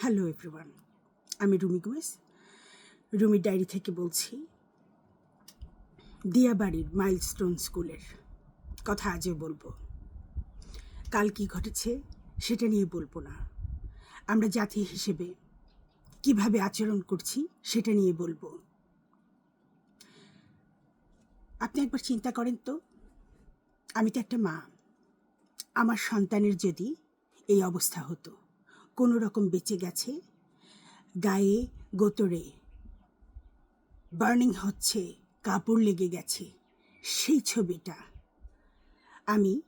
Hello everyone আমি Rumi গুয়েস। Rumi diary থেকে বলছি, দিয়াবাড়ির মাইলস্টোন স্কুলের কথা আজও বলব। কাল কি ঘটেছে সেটা নিয়ে বলব না। আমরা জাতি হিসেবে কীভাবে আচরণ করছি সেটা নিয়ে বলব। আপনি একবার চিন্তা করেন তো, আমি তো একটা মা। আমার সন্তানের যদি এই অবস্থা হতো। কোনো রকম বেঁচে গেছে? গায়ে গোতরে। বার্নিং হচ্ছে, কাপড় লেগে গেছে। সেই ছবিটা। আমি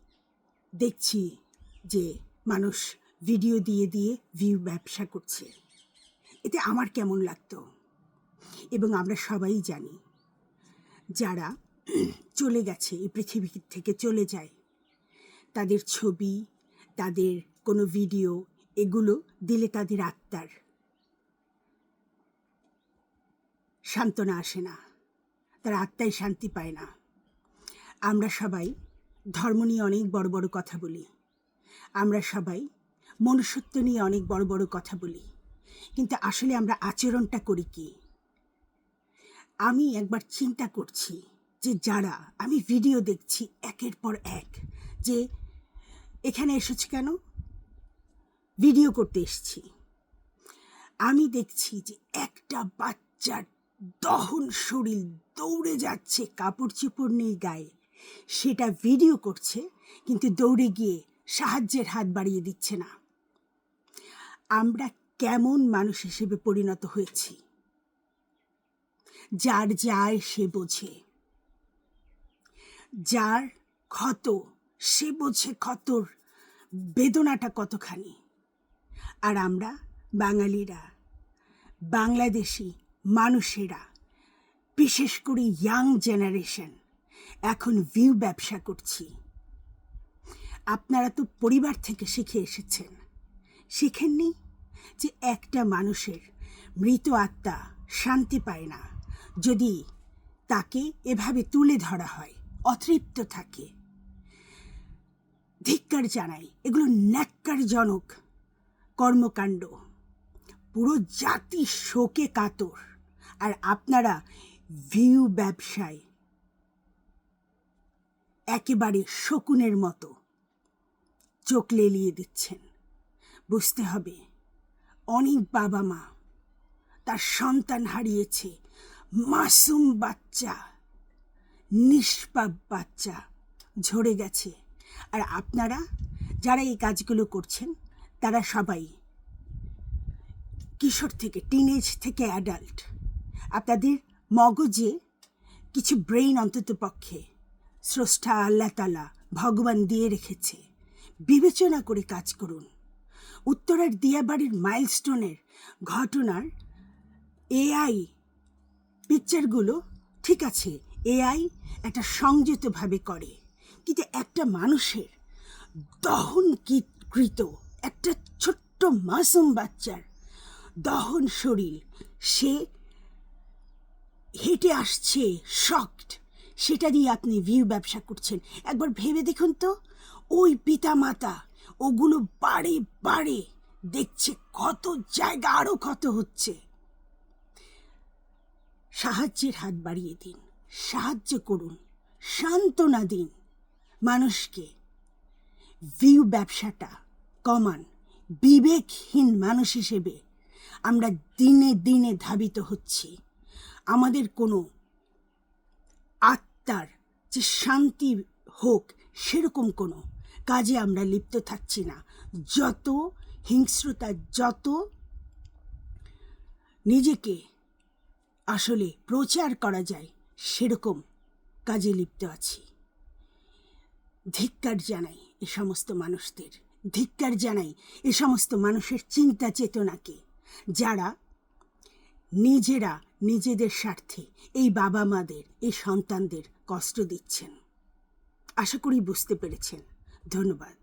দেখছি যে মানুষ ভিডিও দিয়ে দিয়ে ভিউ ব্যবসা করছে। এতে আমার কেমন লাগতো? এবং আমরা সবাই জানি, যারা চলে গেছে, এই পৃথিবী থেকে চলে যায়, তাদের ছবি, তাদের কোনো ভিডিও এগুলো দিলে তাদের আত্মার। সান্ত্বনা আসে না। তার আত্মায় শান্তি পায় না। আমরা সবাই ধর্ম নিয়ে অনেক বড় বড় কথা বলি। আমরা সবাই মনুষ্যত্ব নিয়ে অনেক বড় বড় কথা বলি। কিন্তু আসলে আমরা আচরণটা করি কি? আমি একবার চিন্তা করছি যে যারা, আমি ভিডিও দেখছি একের পর এক যে, এখানে এসেছে কেন? ভিডিও করতে এসেছি। আমি দেখছি যে একটা বাচ্চার দহন শরীর দৌড়ে যাচ্ছে কাপড় চোপড় নেই গায়ে। সেটা ভিডিও করছে, কিন্তু দৌড়ে গিয়ে সাহায্যের হাত বাড়িয়ে দিচ্ছে না। আমরা কেমন মানুষ হিসেবে পরিণত হয়েছি? যার যায় সে বোঝে। যার ক্ষত, সে বোঝে ক্ষতর বেদনাটা কতখানি। আর আমরা বাঙালিরা, বাংলাদেশি মানুষেরা, বিশেষ করে ইয়াং জেনারেশন এখন ভিউ ব্যবসা করছি। আপনারা তো পরিবার থেকে শিখে এসেছেন। শিখেননি যে একটা মানুষের মৃত আত্মা শান্তি পায় না, যদি তাকে এভাবে তুলে ধরা হয়, অতৃপ্ত থাকে। ধিক্কার জানাই, এগুলো ন্যাক্কারজনক কর্মকাণ্ড। পুরো জাতি শোকে কাতর। আর আপনারা ভিউ ব্যবসায়। একেবারে শকুনের মতো। চোখ লেলিয়ে দিচ্ছেন। বুঝতে হবে, অনেক বাবা মা তার সন্তান হারিয়েছে। মাসুম বাচ্চা, নিষ্পাপ বাচ্চা ঝরে গেছে। আর আপনারা যারা এই কাজগুলো করছেন তারা সবাই কিশোর থেকে টিনেজ থেকে অ্যাডাল্ট আপনাদের মগজে কিছু ব্রেইন অন্তত পক্ষে স্রষ্টা আল্লাহ তালা ভগবান দিয়ে রেখেছে। বিবেচনা করে কাজ করুন। উত্তরার দিয়াবাড়ির মাইলস্টোনের ঘটনার এআই পিকচারগুলো ঠিক আছে এআই একটা সংযতভাবে করে। কিন্তু একটা মানুষের দহন কৃত একটা ছোট্ট মাসুম বাচ্চার দহন শরীর। সে হেঁটে আসছে শক্ট সেটা দিয়ে আপনি ভিউ ব্যবসা করছেন। একবার ভেবে দেখুন তো, ওই পিতা মাতা ওগুলো বাড়ে বাড়ে দেখছে কত জায়গা আরও কত হচ্ছে। সাহায্যের হাত বাড়িয়ে দিন, সাহায্য করুন, সান্ত্বনা দিন মানুষকে। ভিউ ব্যবসাটা কমান, বিবেকহীন মানুষ হিসেবে আমরা দিনে দিনে ধাবিত হচ্ছি। আমাদের কোনো আত্মার যে শান্তি হোক সেরকম কোনো কাজে আমরা লিপ্ত থাকছি না। যত হিংস্রতা, যত নিজেকে আসলে প্রচার করা যায়, সেরকম কাজে লিপ্ত আছি। ধিক্কার জানাই এ সমস্ত মানুষদের। ধিক্কার জানাই এ সমস্ত মানুষের চিন্তা চেতনাকে, যারা নিজেরা নিজেদের স্বার্থে এই বাবা মাদের এই সন্তানদের কষ্ট দিচ্ছেন। আশা করি বুঝতে পেরেছেন। ধন্যবাদ।